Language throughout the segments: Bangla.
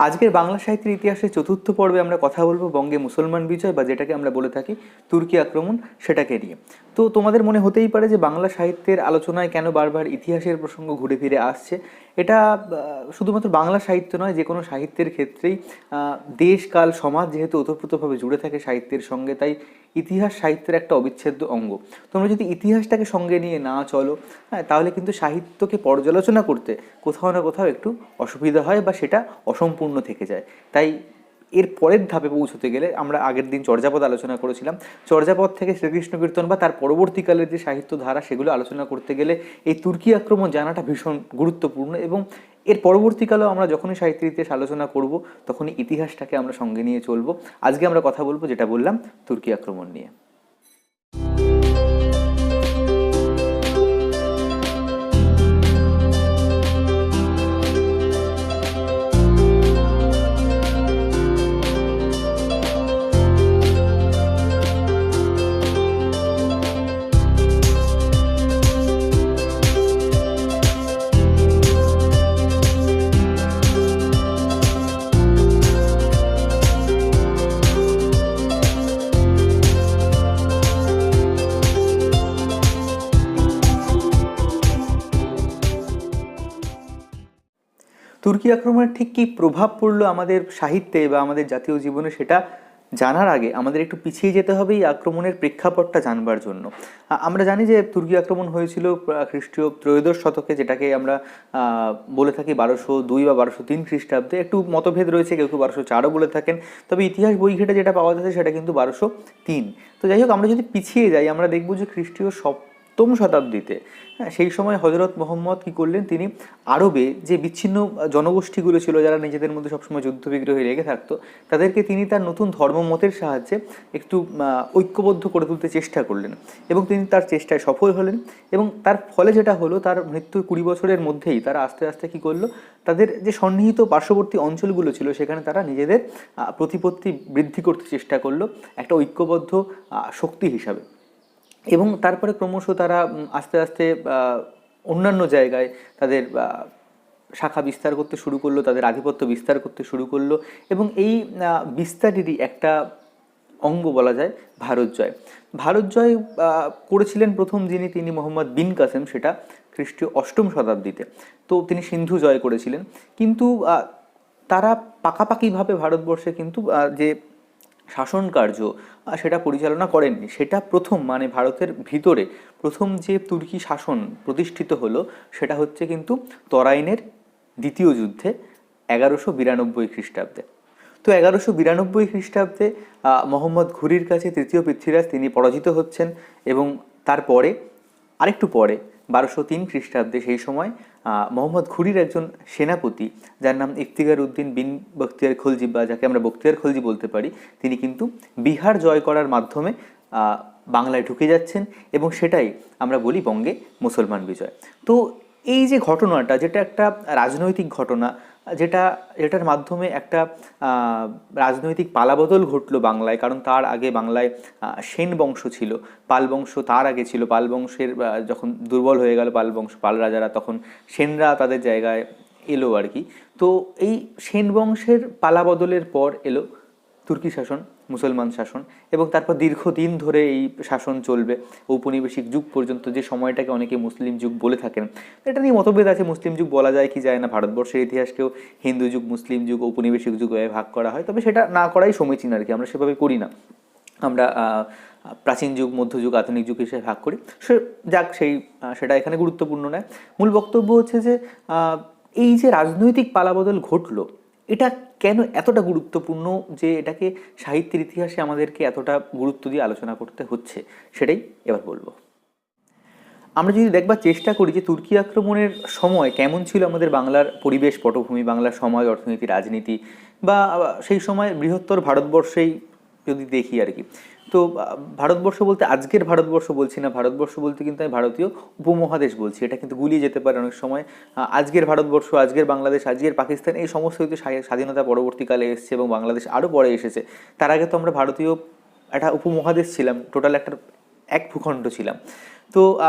আজকের বাংলা সাহিত্যের ইতিহাসে চতুর্থ পর্বে আমরা কথা বলব বঙ্গে মুসলমান বিজয় বা যেটাকে আমরা বলে থাকি তুর্কি আক্রমণ সেটাকে নিয়ে। তো তোমাদের মনে হতেই পারে যে বাংলা সাহিত্যের আলোচনায় কেন বারবার ইতিহাসের প্রসঙ্গ ঘুরে ফিরে আসছে? এটা শুধুমাত্র বাংলা সাহিত্য নয়, যে কোনো সাহিত্যের ক্ষেত্রেই দেশ, কাল, সমাজ যেহেতু ওতপ্রোতভাবে জুড়ে থাকে সাহিত্যের সঙ্গে, তাই ইতিহাস সাহিত্যের একটা অবিচ্ছেদ্য অঙ্গ। তোমরা যদি ইতিহাসটাকে সঙ্গে নিয়ে না চলো হ্যাঁ তাহলে কিন্তু সাহিত্যকে পর্যালোচনা করতে কোথাও না কোথাও একটু অসুবিধা হয় বা সেটা অসম্পূর্ণ থেকে যায়। তাই এর পরের ধাপে পৌঁছতে গেলে আমরা আগের দিন চর্যাপদ আলোচনা করেছিলাম। চর্যাপদ থেকে শ্রীকৃষ্ণ কীর্তন বা তার পরবর্তীকালের যে সাহিত্য ধারা সেগুলো আলোচনা করতে গেলে এই তুর্কি আক্রমণ জানাটা ভীষণ গুরুত্বপূর্ণ এবং এর পরবর্তীকালেও আমরা যখনই সাহিত্যের ইতিহাস আলোচনা করব, তখনই ইতিহাসটাকে আমরা সঙ্গে নিয়ে চলবো। আজকে আমরা কথা বলব যেটা বললাম তুর্কি আক্রমণ নিয়ে। তুর্কি আক্রমণের ঠিক কী প্রভাব পড়ল আমাদের সাহিত্যে বা আমাদের জাতীয় জীবনে সেটা জানার আগে আমাদের একটু পিছিয়ে যেতে হবে এই আক্রমণের প্রেক্ষাপটটা জানবার জন্য। আমরা জানি যে তুর্কি আক্রমণ হয়েছিল খ্রিস্টীয় ত্রয়োদশ শতকে যেটাকে আমরা বলে থাকি বারোশো দুই বা বারোশো তিন খ্রিস্টাব্দে। একটু মতভেদ রয়েছে, কেউ কেউ বারোশো চারও বলে থাকেন। তবে ইতিহাস বই ঘেটে যেটা পাওয়া যাচ্ছে সেটা কিন্তু বারোশো তিন। তো যাই হোক, আমরা যদি পিছিয়ে যাই, আমরা দেখব যে খ্রিস্টীয় সপ্তম শতাব্দীতে। হ্যাঁ সেই সময় হজরত মোহাম্মদ কি করলেন? তিনি আরবে যে বিচ্ছিন্ন জনগোষ্ঠীগুলো ছিল, যারা নিজেদের মধ্যে সবসময় যুদ্ধ বিগ্রহে লেগে থাকতো, তাদেরকে তিনি তার নতুন ধর্মমতের সাহায্যে একটু ঐক্যবদ্ধ করে তুলতে চেষ্টা করলেন এবং তিনি তার চেষ্টায় সফল হলেন এবং তার ফলে যেটা হলো, তার মৃত্যুর কুড়ি বছরের মধ্যেই তারা আস্তে আস্তে কি করল, তাদের যে সন্নিহিত পার্শ্ববর্তী অঞ্চলগুলো ছিল, সেখানে তারা নিজেদের প্রতিপত্তি বৃদ্ধি করতে চেষ্টা করল, একটা ঐক্যবদ্ধ শক্তি হিসাবে। এবং তারপরে ক্রমশ তারা আস্তে আস্তে অন্যান্য জায়গায় তাদের শাখা বিস্তার করতে শুরু করল, তাদের আধিপত্য বিস্তার করতে শুরু করল এবং এই বিস্তারেরই একটা অঙ্গ বলা যায় ভারত জয় ভারত জয় করেছিলেন প্রথম যিনি, তিনি মোহাম্মদ বিন কাসেম, সেটা খ্রিস্টীয় অষ্টম শতাব্দীতে। তো তিনি সিন্ধু জয় করেছিলেন। কিন্তু তারা পাকাপাকিভাবে ভারতবর্ষে কিন্তু যে শাসন কার্য সেটা পরিচালনা করেননি সেটা প্রথম মানে ভারতের ভিতরে প্রথম যে তুর্কি শাসন প্রতিষ্ঠিত হলো, সেটা হচ্ছে কিন্তু তরাইনের দ্বিতীয় যুদ্ধে এগারোশো বিরানব্বই খ্রিস্টাব্দে। তো এগারোশো বিরানব্বই খ্রিস্টাব্দে মোহাম্মদ ঘুরির কাছে তৃতীয় পৃথ্বীরাজ তিনি পরাজিত হচ্ছেন এবং তারপরে, আরেকটু পরে, বারোশো তিন খ্রিস্টাব্দে সেই সময় মোহাম্মদ ঘুরির একজন সেনাপতি, যার নাম ইফতিকার উদ্দিন বিন বখতিয়ার খলজি বা যাকে আমরা বখতিয়ার খলজি বলতে পারি, তিনি কিন্তু বিহার জয় করার মাধ্যমে বাংলায় ঢুকে যাচ্ছেন এবং সেটাই আমরা বলি বঙ্গে মুসলমান বিজয়। তো এই যে ঘটনাটা, যেটা একটা রাজনৈতিক ঘটনা যেটা, যেটার মাধ্যমে একটা রাজনৈতিক পালাবদল ঘটলো বাংলায়, কারণ তার আগে বাংলায় সেন বংশ ছিল। পাল বংশ তার আগে ছিল। পাল বংশের যখন দুর্বল হয়ে গেল পাল বংশ, পাল রাজারা, তখন সেনরা তাদের জায়গায় এলো আর কি। তো এই সেন বংশের পালাবদলের পর এলো। তুর্কি শাসন, মুসলমান শাসন এবং তারপর দীর্ঘদিন ধরে এই শাসন চলবে। ঔপনিবেশিক যুগ পর্যন্ত যে সময়টাকে অনেকে মুসলিম যুগ বলে থাকেন, এটা নিয়ে মতভেদ আছে। মুসলিম যুগ বলা যায় কি যায় না, ভারতবর্ষের ইতিহাসকেও হিন্দু যুগ, মুসলিম যুগ, ঔপনিবেশিক যুগ ভাগ করা হয়। তবে সেটা না করাই সমীচীন আর কি, আমরা সেভাবে করি না। আমরা প্রাচীন যুগ মধ্যযুগ আধুনিক যুগ হিসেবে ভাগ করি। সে, যাক, সেই সেটা এখানে গুরুত্বপূর্ণ নয়। মূল বক্তব্য হচ্ছে যে এই যে রাজনৈতিক পালাবদল ঘটলো, এটা কেন এতটা গুরুত্বপূর্ণ যে এটাকে সাহিত্যের ইতিহাসে আমাদেরকে এতটা গুরুত্ব দিয়ে আলোচনা করতে হচ্ছে? সেটাই এবার বলব। আমরা যদি দেখবার চেষ্টা করি যে তুর্কি আক্রমণের সময় কেমন ছিল আমাদের বাংলার পরিবেশ, পটভূমি, বাংলার সমাজ, অর্থনীতি, রাজনীতি, বা সেই সময় বৃহত্তর ভারতবর্ষেই যদি দেখি আর কি তো ভারতবর্ষ বলতে আজকের ভারতবর্ষ বলছি না, ভারতবর্ষ বলতে কিন্তু আমি ভারতীয় উপমহাদেশ বলছি, এটা কিন্তু গুলিয়ে যেতে পারে অনেক সময়। আজকের ভারতবর্ষ, আজকের বাংলাদেশ, আজকের পাকিস্তান, এই সমস্ত কিন্তু স্বা- স্বাধীনতা পরবর্তীকালে এসেছে এবং বাংলাদেশ আরও পরে এসেছে। তার আগে তো আমরা ভারতীয় একটা উপমহাদেশ ছিলাম টোটাল একটা এক ভূখণ্ড ছিলাম। তো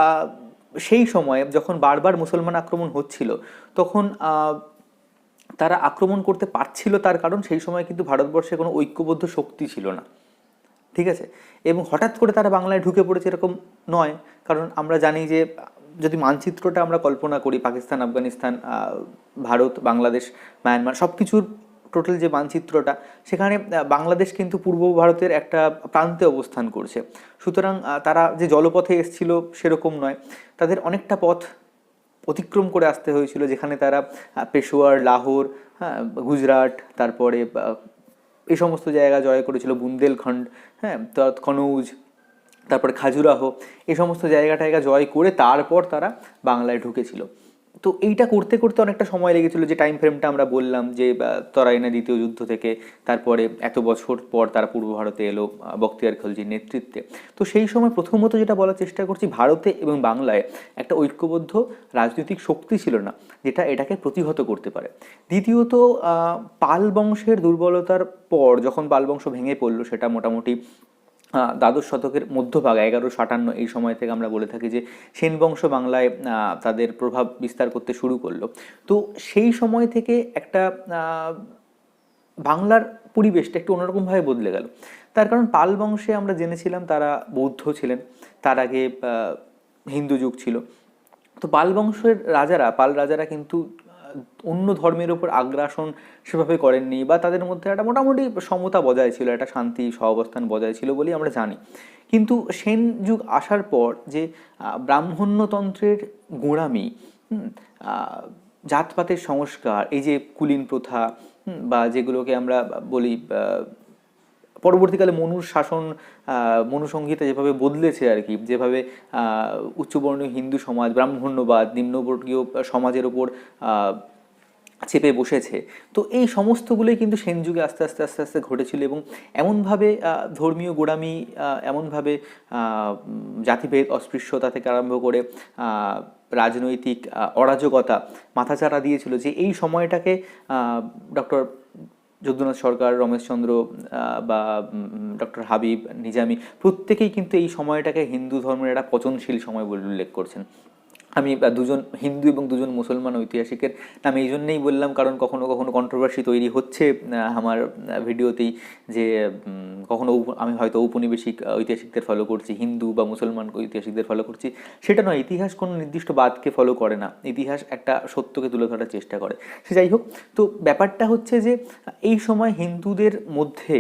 সেই সময়ে যখন বারবার মুসলমান আক্রমণ হচ্ছিল, তখন তারা আক্রমণ করতে পারছিল তার কারণ সেই সময় কিন্তু ভারতবর্ষে কোনো ঐক্যবদ্ধ শক্তি ছিল না। ঠিক আছে? এবং হঠাৎ করে তারা বাংলায় ঢুকে পড়েছে এরকম নয়। কারণ আমরা জানি যে, যদি মানচিত্রটা আমরা কল্পনা করি, পাকিস্তান, আফগানিস্তান ভারত, বাংলাদেশ, মায়ানমার সব কিছুর টোটাল যে মানচিত্রটা, সেখানে বাংলাদেশ কিন্তু পূর্ব ভারতের একটা প্রান্তে অবস্থান করছে। সুতরাং তারা যে জলপথে এসছিল সেরকম নয়। তাদের অনেকটা পথ অতিক্রম করে আসতে হয়েছিল, যেখানে তারা পেশোয়ার, লাহোর হ্যাঁ গুজরাট, তারপরে এই সমস্ত জায়গা জয় করেছিল বুন্দেলখণ্ড হ্যাঁ তো কনৌজ তারপরে খাজুরাহো, এই সমস্ত জায়গা টায়গা জয় করে তারপর তারা বাংলায় ঢুকেছিল। তো এইটা করতে করতে অনেকটা সময় লেগেছিল যে টাইম ফ্রেমটা আমরা বললাম যে তরাইনা দ্বিতীয় যুদ্ধ থেকে, তারপরে এত বছর পর তারা পূর্ব ভারতে এলো বক্তিয়ার খলজির নেতৃত্বে। তো সেই সময় প্রথমত যেটা বলার চেষ্টা করছি, ভারতে এবং বাংলায় একটা ঐক্যবদ্ধ রাজনৈতিক শক্তি ছিল না, যেটা এটাকে প্রতিহত করতে পারে। দ্বিতীয়ত পাল বংশের দুর্বলতার পর যখন পাল বংশ ভেঙে পড়ল, সেটা মোটামুটি দ্বাদশ শতকের মধ্যভাগ, এগারো সাতান্ন, এই সময় থেকে আমরা বলে থাকি যে সেন বংশ বাংলায় তাদের প্রভাব বিস্তার করতে শুরু করল। তো সেই সময় থেকে একটা বাংলার পরিবেশটা একটু অন্যরকমভাবে বদলে গেল। তার কারণ পাল বংশে আমরা জেনেছিলাম তারা বৌদ্ধ ছিলেন, তার আগে হিন্দু যুগ ছিল। তো পাল বংশের রাজারা, পাল রাজারা কিন্তু অন্য ধর্মের ওপর আগ্রাসন সেভাবে করেননি বা তাদের মধ্যে একটা মোটামুটি সমতা বজায় ছিল, একটা শান্তি সহাবস্থান বজায় ছিল বলেই আমরা জানি। কিন্তু সেন যুগ আসার পর যে ব্রাহ্মণ্যতন্ত্রের গোঁড়ামি জাতপাতের সংস্কার, এই যে কুলীন প্রথা বা যেগুলোকে আমরা বলি পরবর্তীকালে মনুর শাসন মনুসংহিতা যেভাবে বদলেছে আর কি, যেভাবে উচ্চবর্ণীয় হিন্দু সমাজ, ব্রাহ্মণ্যবাদ, নিম্নবর্গীয় সমাজের ওপর চেপে বসেছে। তো এই সমস্তগুলোই কিন্তু সেন যুগে আস্তে আস্তে আস্তে আস্তে ঘটেছিল এবং এমনভাবে ধর্মীয় গোড়ামি এমনভাবে জাতিভেদ, অস্পৃশ্যতা থেকে আরম্ভ করে রাজনৈতিক অরাজকতা মাথাচাড়া দিয়েছিল যে এই সময়টাকে ডক্টর যদুনাথ সরকার রমেশচন্দ্র বা ডক্টর হাবিব, নিজামি, প্রত্যেকেই কিন্তু এই সময়টাকে হিন্দু ধর্মের একটা পচনশীল সময় বলে উল্লেখ করছেন। আমি দুজন হিন্দু এবং দুজন মুসলমান ঐতিহাসিকের নাম এই জন্যেই বললাম, কারণ কখনো কখনো কন্ট্রোভার্সি তৈরি হচ্ছে আমার ভিডিওতেই যে কখনো আমি হয়তো ঔপনিবেশিক ঐতিহাসিকদের ফলো করছি, হিন্দু বা মুসলমান ঐতিহাসিকদের ফলো করছি, সেটা নয়, ইতিহাস কোনো নির্দিষ্ট বাদকে ফলো করে না, ইতিহাস একটা সত্যকে তুলে ধরার চেষ্টা করে। সে যাই হোক, তো ব্যাপারটা হচ্ছে যে, এই সময় হিন্দুদের মধ্যে,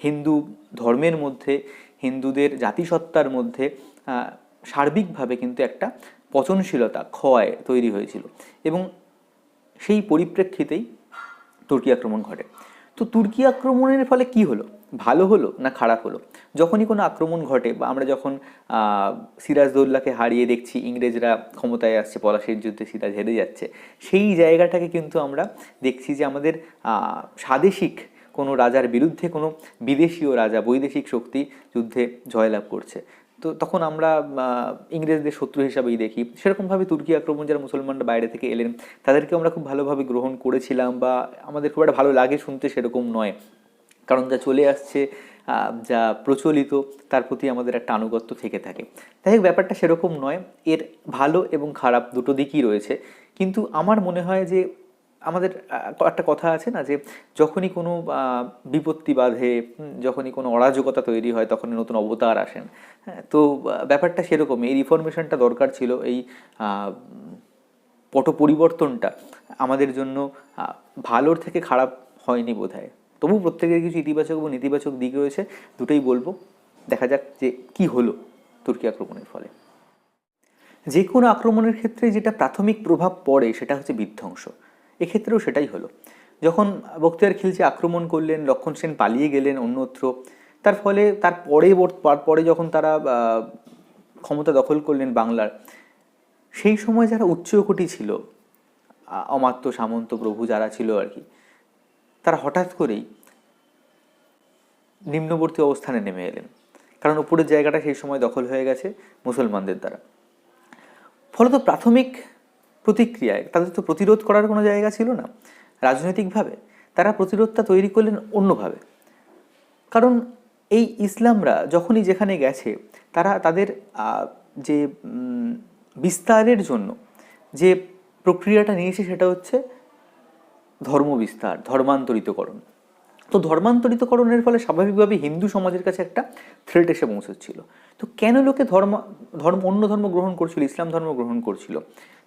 হিন্দু ধর্মের মধ্যে, হিন্দুদের জাতিসত্তার মধ্যে সার্বিকভাবে কিন্তু একটা পচনশীলতা ক্ষয় তৈরি হয়েছিল এবং সেই পরিপ্রেক্ষিতেই তুর্কি আক্রমণ ঘটে। তো তুর্কি আক্রমণের ফলে কি হলো? ভালো হলো না খারাপ হলো? যখনই কোনো আক্রমণ ঘটে বা আমরা যখন সিরাজদৌল্লাকে হারিয়ে দেখছি, ইংরেজরা ক্ষমতায় আসছে, পলাশির যুদ্ধে সিরাজ হেরে যাচ্ছে, সেই জায়গাটাকে কিন্তু আমরা দেখছি যে আমাদের স্বাদেশিক কোনো রাজার বিরুদ্ধে কোনো বিদেশীয় রাজা, বৈদেশিক শক্তি যুদ্ধে জয়লাভ করছে। তো তখন আমরা ইংরেজদের শত্রু হিসাবেই দেখি। সেরকমভাবে তুর্কি আক্রমণ যারা মুসলমানরা বাইরে থেকে এলেন তাদেরকে আমরা খুব ভালোভাবে গ্রহণ করেছিলাম বা আমাদের খুব একটা ভালো লাগে শুনতে সেরকম নয়। কারণ যা চলে আসছে যা প্রচলিত, তার প্রতি আমাদের একটা আনুগত্য থেকে থাকে। তাই ব্যাপারটা সেরকম নয়। এর ভালো এবং খারাপ দুটো দিকই রয়েছে। কিন্তু আমার মনে হয় যে আমাদের একটা কথা আছে না যে যখনই কোনো বিপত্তি বাধে যখনই কোনো অরাজকতা তৈরি হয়, তখনই নতুন অবতার আসেন। হ্যাঁ তো ব্যাপারটা সেরকম। এই রিফরমেশনটা দরকার ছিল, এই পট পরিবর্তনটা আমাদের জন্য ভালোর থেকে খারাপ হয়নি বোধ হয় তবু প্রত্যেকের কিছু ইতিবাচক এবং নেতিবাচক দিক রয়েছে, দুটোই বলব। দেখা যাক যে কি হলো তুর্কি আক্রমণের ফলে। যে কোনো আক্রমণের ক্ষেত্রে যেটা প্রাথমিক প্রভাব পড়ে, সেটা হচ্ছে বিধ্বংস। এক্ষেত্রেও সেটাই হলো। যখন বক্তিয়ার খিলজি আক্রমণ করলেন লক্ষণ সেন পালিয়ে গেলেন অন্যত্র, তার ফলে তার পরে পরে যখন তারা ক্ষমতা দখল করলেন বাংলার, সেই সময় যারা উচ্চকোটি ছিল অমাত্য সামন্ত প্রভু যারা ছিল আর কি, তারা হঠাৎ করেই নিম্নবর্তী অবস্থানে নেমে এলেন। কারণ উপরের জায়গাটা সেই সময় দখল হয়ে গেছে মুসলমানদের দ্বারা। ফলত প্রাথমিক প্রতিক্রিয়ায়, তাদের তো প্রতিরোধ করার কোনো জায়গা ছিল না। রাজনৈতিকভাবে তারা প্রতিরোধটা তৈরি করলেন অন্যভাবে। কারণ এই ইসলামরা যখনই যেখানে গেছে, তারা তাদের যে বিস্তারের জন্য যে প্রক্রিয়াটা নিয়েছে সেটা হচ্ছে ধর্ম বিস্তার ধর্মান্তরিতকরণ। তো ধর্মান্তরিতকরণের ফলে স্বাভাবিকভাবে হিন্দু সমাজের কাছে একটা থ্রেট এসে পৌঁছচ্ছিল। তো কেন লোকে ধর্ম ধর্ম, অন্য ধর্ম গ্রহণ করছিল, ইসলাম ধর্ম গ্রহণ করছিল?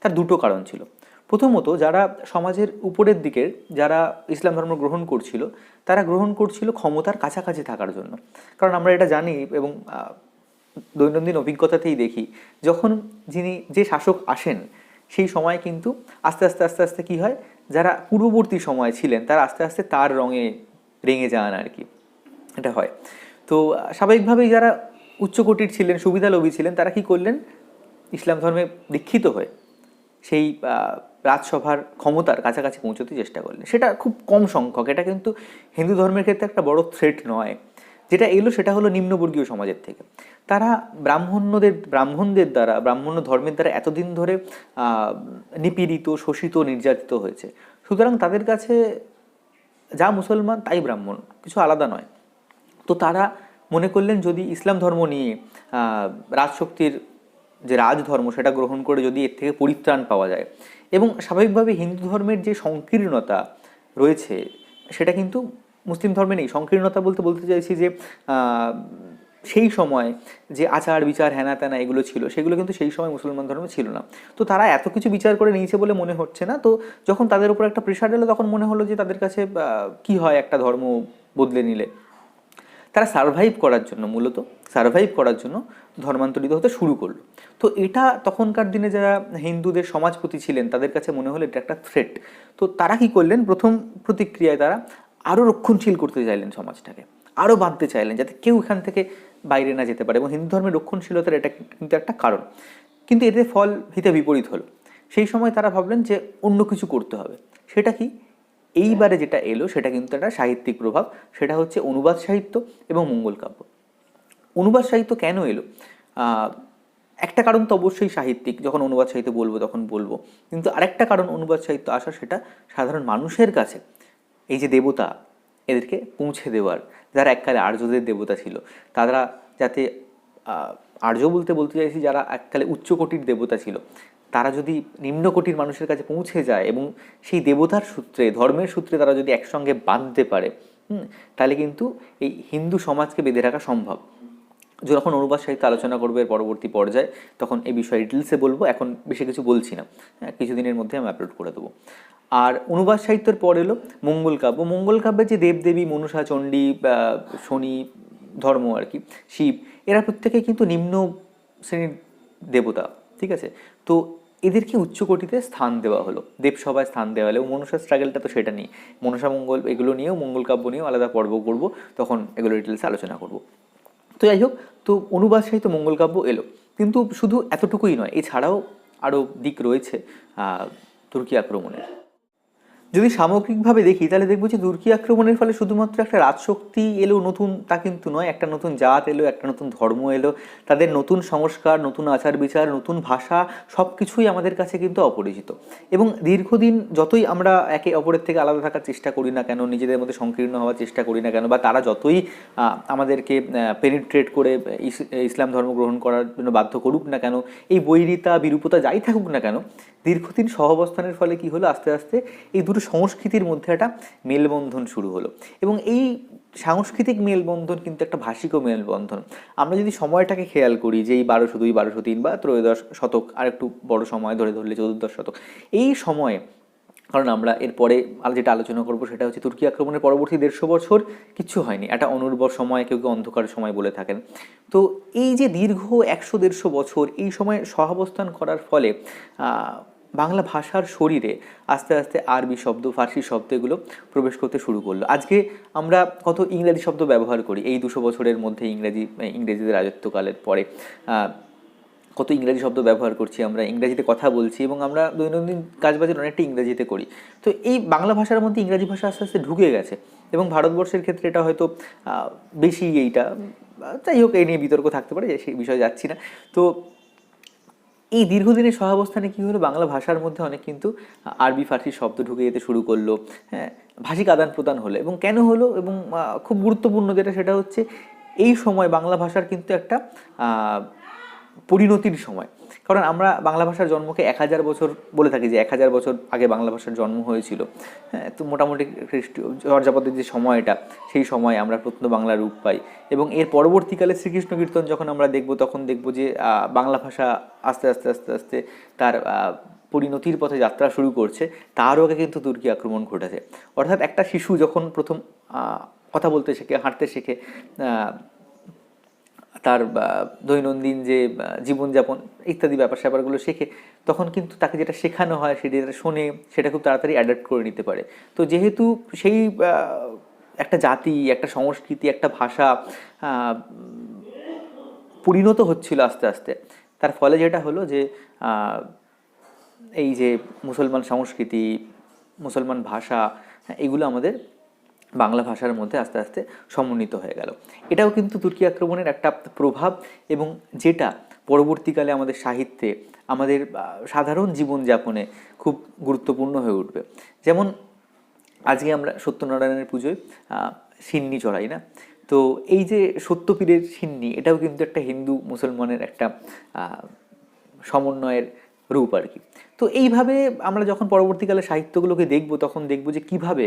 তার দুটো কারণ ছিল। প্রথমত, যারা সমাজের উপরের দিকের, যারা ইসলাম ধর্ম গ্রহণ করছিল, তারা গ্রহণ করছিল ক্ষমতার কাছাকাছি থাকার জন্য। কারণ আমরা এটা জানি এবং দৈনন্দিন অভিজ্ঞতাতেই দেখি, যখন যিনি, যে শাসক আসেন, সেই সময় কিন্তু আস্তে আস্তে আস্তে আস্তে কী হয়? যারা পূর্ববর্তী সময় ছিলেন, তারা আস্তে আস্তে তার রঙে রেঙে যান আর কি। এটা হয়। তো, স্বাভাবিকভাবেই যারা উচ্চকোটির ছিলেন, সুবিধালোভী ছিলেন, তারা কি করলেন? ইসলাম ধর্মে দীক্ষিত হয়ে সেই রাজসভার ক্ষমতার কাছাকাছি পৌঁছতে চেষ্টা করলেন। সেটা খুব কম সংখ্যক। এটা কিন্তু হিন্দু ধর্মের ক্ষেত্রে একটা বড় থ্রেট নয়। যেটা এলো, সেটা হলো নিম্নবর্গীয় সমাজের থেকে। তারা ব্রাহ্মণ্যদের ব্রাহ্মণদের দ্বারা, ব্রাহ্মণ্য ধর্মের দ্বারা এতদিন ধরে নিপীড়িত, শোষিত, নির্যাতিত হয়েছে। সুতরাং তাদের কাছে যা মুসলমান তাই ব্রাহ্মণ, কিছু আলাদা নয়। তো তারা মনে করলেন যদি ইসলাম ধর্ম নিয়ে রাজশক্তির যে রাজধর্ম সেটা গ্রহণ করে যদি এর থেকে পরিত্রাণ পাওয়া যায় এবং স্বাভাবিকভাবে হিন্দু ধর্মের যে সংকীর্ণতা রয়েছে সেটা কিন্তু মুসলিম ধর্মে নেই। সংকীর্ণতা বলতে বলতে চাইছি যে সেই সময় যে আচার, বিচার হ্যানা ত্যানা এগুলো ছিল, সেগুলো কিন্তু সেই সময় মুসলমান ধর্মে ছিল না। তো তারা এত কিছু বিচার করে নিয়েছে বলে মনে হচ্ছে না। তো যখন তাদের উপর একটা প্রেশার এলো, তখন মনে হলো যে তাদের কাছে কি হয় একটা ধর্ম বদলে নিলে। তারা সারভাইভ করার জন্য মূলত সারভাইভ করার জন্য ধর্মান্তরিত হতে শুরু করল। তো এটা তখনকার দিনে যারা হিন্দুদের সমাজপতি ছিলেন, তাদের কাছে মনে হলো এটা একটা থ্রেট তো তারা কি করলেন? প্রথম প্রতিক্রিয়ায় তারা আরও রক্ষণশীল করতে চাইলেন সমাজটাকে। আরও বাঁধতে চাইলেন যাতে কেউ এখান থেকে বাইরে না যেতে পারে। এবং হিন্দু ধর্মের রক্ষণশীলতার এটা কিন্তু একটা কারণ। কিন্তু এতে ফল হিতে বিপরীত হলো। সেই সময় তারা ভাবলেন যে অন্য কিছু করতে হবে। সেটা কি? এইবারে যেটা এলো সেটা কিন্তু একটা সাহিত্যিক প্রভাব। সেটা হচ্ছে অনুবাদ সাহিত্য এবং মঙ্গল কাব্য। অনুবাদ সাহিত্য কেন এলো? একটা কারণ তো অবশ্যই সাহিত্যিক। যখন অনুবাদ সাহিত্য বলব তখন বলব। কিন্তু আরেকটা কারণ অনুবাদ সাহিত্য আসা সেটা সাধারণ মানুষের কাছে। এই যে দেবতা, এদেরকে পৌঁছে দেওয়ার। যারা এককালে আর্যদের দেবতা ছিল, তারা যাতে আর্য বলতে বলতে চাইছি যারা এককালে উচ্চকোটির দেবতা ছিল, তারা যদি নিম্নকোটির মানুষের কাছে পৌঁছে যায় এবং সেই দেবতার সূত্রে, ধর্মের সূত্রে তারা যদি একসঙ্গে বাঁধতে পারে তাহলে কিন্তু এই হিন্দু সমাজকে বেঁধে রাখা সম্ভব। যখন অনুবাদ সাহিত্য আলোচনা করবে এর পরবর্তী পর্যায়ে, তখন এই বিষয়ে ডিটেলসে বলব, এখন বেশি কিছু বলছি না। হ্যাঁ কিছুদিনের মধ্যে আমি আপলোড করে দেবো। আর অনুবাদ সাহিত্যের পর এলো মঙ্গল কাব্য। মঙ্গল কাব্যে যে দেবদেবী, মনসা, চণ্ডী শনি, ধর্ম আর কি, শিব, এরা প্রত্যেকে কিন্তু নিম্ন শ্রেণির দেবতা, ঠিক আছে? তো এদেরকে উচ্চকোটিতে স্থান দেওয়া হলো। দেবসভায় স্থান দেওয়া হলো। মনসা স্ট্রাগলটা তো সেটা নেই মনসা, মঙ্গল, এগুলো নিয়েও, মঙ্গল কাব্য নিয়েও আলাদা পর্ব করব, তখন এগুলো ডিটেলসে আলোচনা করব। তো যাই হোক, তো অনুবাদ সাহিত্য মঙ্গল কাব্য এলো। কিন্তু শুধু এতটুকুই নয়, এছাড়াও আরও দিক রয়েছে তুর্কি আক্রমণের। যদি সামগ্রিকভাবে দেখি, তাহলে দেখব যে তুর্কি আক্রমণের ফলে শুধুমাত্র একটা রাজশক্তি এলো নতুন, তা কিন্তু নয়। একটা নতুন জাত এলো, একটা নতুন ধর্ম এলো। তাদের নতুন সংস্কার, নতুন আচার বিচার নতুন ভাষা সব কিছুই আমাদের কাছে কিন্তু অপরিচিত। এবং দীর্ঘদিন যতই আমরা একে অপরের থেকে আলাদা থাকার চেষ্টা করি না কেন, নিজেদের মধ্যে সংকীর্ণ হওয়ার চেষ্টা করি না কেন, বা তারা যতই আমাদেরকে পেনিট্রেট করে ইসলাম ধর্ম গ্রহণ করার জন্য বাধ্য করুক না কেন, এই বৈরিতা, বিরূপতা যাই থাকুক না কেন দীর্ঘদিন সহাবস্থানের ফলে কি হলো? আস্তে আস্তে এই দুটো সংস্কৃতির মধ্যে একটা মেলবন্ধন শুরু হলো। এবং এই সাংস্কৃতিক মেলবন্ধন কিন্তু একটা ভাষিক মেলবন্ধন। আমরা যদি সময়টাকে খেয়াল করি যে এই বারোশো দুই, বারোশো তিন বা ত্রয়োদশ শতক আর একটু বড় সময় ধরে ধরলে চতুর্দশ শতক, এই সময়ে, কারণ আমরা এরপরে আর যেটা আলোচনা করব সেটা হচ্ছে তুর্কি আক্রমণের পরবর্তী দেড়শো বছর কিচ্ছু হয়নি। একটা অনুর্বর সময়, কেউ কেউ অন্ধকার সময় বলে থাকেন। তো এই যে দীর্ঘ একশো, দেড়শো বছর এই সময় সহাবস্থান করার ফলে বাংলা ভাষার শরীরে আস্তে আস্তে আরবি শব্দ, ফার্সি শব্দ এগুলো প্রবেশ করতে শুরু করল। আজকে আমরা কত ইংরেজি শব্দ ব্যবহার করি, এই দুশো বছরের মধ্যে ইংরেজি ইংরেজিদের রাজত্বকালের পরে কত ইংরেজি শব্দ ব্যবহার করছি আমরা, ইংরেজিতে কথা বলছি এবং আমরা দৈনন্দিন কাজবাজের অনেকটা ইংরেজিতে করি। তো এই বাংলা ভাষার মধ্যে ইংরেজি ভাষা আস্তে আস্তে ঢুকে গেছে এবং ভারতবর্ষের ক্ষেত্রে এটা হয়তো বেশি এইটা যাই হোক, এই নিয়ে বিতর্ক থাকতে পারে সেই বিষয়ে যাচ্ছি না। তো এই দীর্ঘদিনের সহাবস্থানে কী হলো? বাংলা ভাষার মধ্যে অনেক কিন্তু আরবি, ফার্সি শব্দ ঢুকে যেতে শুরু করল। হ্যাঁ ভাষিক আদান প্রদান হলো। এবং কেন হলো? এবং খুব গুরুত্বপূর্ণ যেটা সেটা হচ্ছে, এই সময় বাংলা ভাষার কিন্তু একটা পরিণতির সময়। কারণ আমরা বাংলা ভাষার জন্মকে এক হাজার বছর বলে থাকি যে, এক হাজার বছর আগে বাংলা ভাষার জন্ম হয়েছিল। হ্যাঁ তো মোটামুটি খ্রিস্টীয় চর্যাপদের যে সময়টা, সেই সময় আমরা প্রত্ন বাংলা রূপ পাই। এবং এর পরবর্তীকালে শ্রীকৃষ্ণ কীর্তন যখন আমরা দেখব, তখন দেখব যে বাংলা ভাষা আস্তে আস্তে আস্তে আস্তে তার পরিণতির পথে যাত্রা শুরু করছে। তারও আগে কিন্তু তুর্কি আক্রমণ ঘটেছে। অর্থাৎ একটা শিশু যখন প্রথম কথা বলতে শেখে, হাঁটতে শেখে তার দৈনন্দিন যে জীবনযাপন ইত্যাদি ব্যাপার স্যাপারগুলো শেখে, তখন কিন্তু তাকে যেটা শেখানো হয় সেটা যেটা শোনে, সেটা খুব তাড়াতাড়ি অ্যাডাপ্ট করে নিতে পারে। তো যেহেতু সেই একটা জাতি, একটা সংস্কৃতি, একটা ভাষা পরিণত হচ্ছিল আস্তে আস্তে, তার ফলে যেটা হলো যে এই যে মুসলমান সংস্কৃতি, মুসলমান ভাষা, এগুলো আমাদের বাংলা ভাষার মধ্যে আস্তে আস্তে সমন্বিত হয়ে গেল। এটাও কিন্তু তুর্কি আক্রমণের একটা প্রভাব এবং যেটা পরবর্তীকালে আমাদের সাহিত্যে, আমাদের সাধারণ জীবনযাপনে খুব গুরুত্বপূর্ণ হয়ে উঠবে। যেমন আজকে আমরা সত্যনারায়ণের পুজোয় সিন্নি চড়াই না? তো এই যে সত্যপীরের সিন্নি, এটাও কিন্তু একটা হিন্দু মুসলমানের একটা সমন্বয়ের রূপ আর কি। তো এইভাবে আমরা যখন পরবর্তীকালে সাহিত্যগুলোকে দেখব, তখন দেখব যে কীভাবে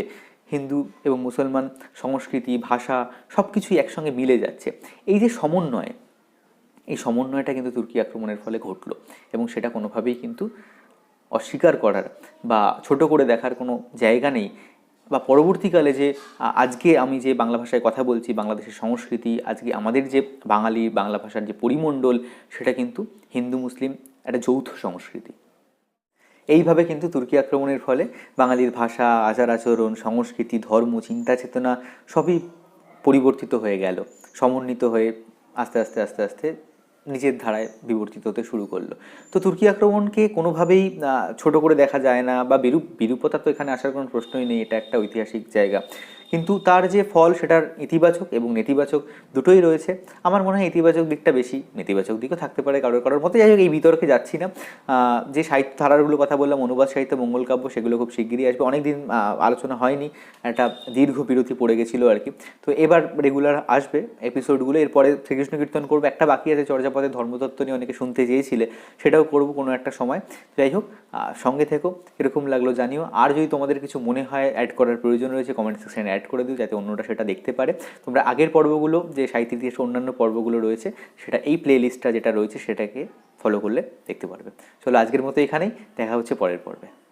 হিন্দু এবং মুসলমান, সংস্কৃতি, ভাষা সব কিছুই একসঙ্গে মিলে যাচ্ছে। এই যে সমন্বয়, এই সমন্বয়টা কিন্তু তুর্কি আক্রমণের ফলে ঘটলো এবং সেটা কোনোভাবেই কিন্তু অস্বীকার করার বা ছোট করে দেখার কোনো জায়গা নেই বা পরবর্তীকালে যে, আজকে আমি যে বাংলা ভাষায় কথা বলছি, বাংলাদেশের সংস্কৃতি, আজকে আমাদের যে বাঙালি বাংলা ভাষার যে পরিমণ্ডল, সেটা কিন্তু হিন্দু, মুসলিম, একটা যৌথ সংস্কৃতি। এইভাবে কিন্তু তুর্কি আক্রমণের ফলে বাঙালির ভাষা, আচার আচরণ, সংস্কৃতি, ধর্ম, চিন্তা চেতনা সবই পরিবর্তিত হয়ে গেল। সমন্বিত হয়ে আস্তে আস্তে আস্তে আস্তে নিজের ধারায় বিবর্তিত হতে শুরু করল। তো তুর্কি আক্রমণকে কোনোভাবেই ছোট করে দেখা যায় না বা বিরূপ, বিরূপতা তো এখানে আসার কোনো প্রশ্নই নেই। এটা একটা ঐতিহাসিক জায়গা। কিন্তু তার যে ফল সেটার ইতিবাচক এবং নেতিবাচক দুটোই রয়েছে। আমার মনে হয় ইতিবাচক দিকটা বেশি নেতিবাচক দিকও থাকতে পারে কারোর কারোর মতো। যাই হোক এই বিতর্কে যাচ্ছি না। যে সাহিত্য ধারাগুলোর কথা বললাম অনুবাদ সাহিত্য মঙ্গল কাব্য সেগুলো খুব শিগগিরই আসবে। অনেকদিন আহ, আলোচনা হয়নি। একটা দীর্ঘ বিরতি পড়ে গেছিল আর কি। তো এবার রেগুলার আসবে এপিসোডগুলো এরপরে শ্রীকৃষ্ণ কীর্তন করব। একটা বাকি আছে চর্যাপদের ধর্মতত্ত্ব নিয়ে অনেকে শুনতে চেয়েছিলে। সেটাও করব কোনো একটা সময়। যাই হোক সঙ্গে থেকো। এরকম লাগল জানিও। আর যদি তোমাদের কিছু মনে হয় অ্যাড করার প্রয়োজন রয়েছে কমেন্ট সেকশনে অ্যাড করে দিও যাতে অন্যরা সেটা দেখতে পারে। তোমরা আগের পর্বগুলো, যে সাহিত্য ইতিহাসের অন্যান্য পর্বগুলো রয়েছে, সেটা এই প্লেলিস্টটা যেটা রয়েছে, সেটাকে ফলো করলে দেখতে পারবে। চলো আজকের মতো এখানেই, দেখা হচ্ছে পরের পর্বে।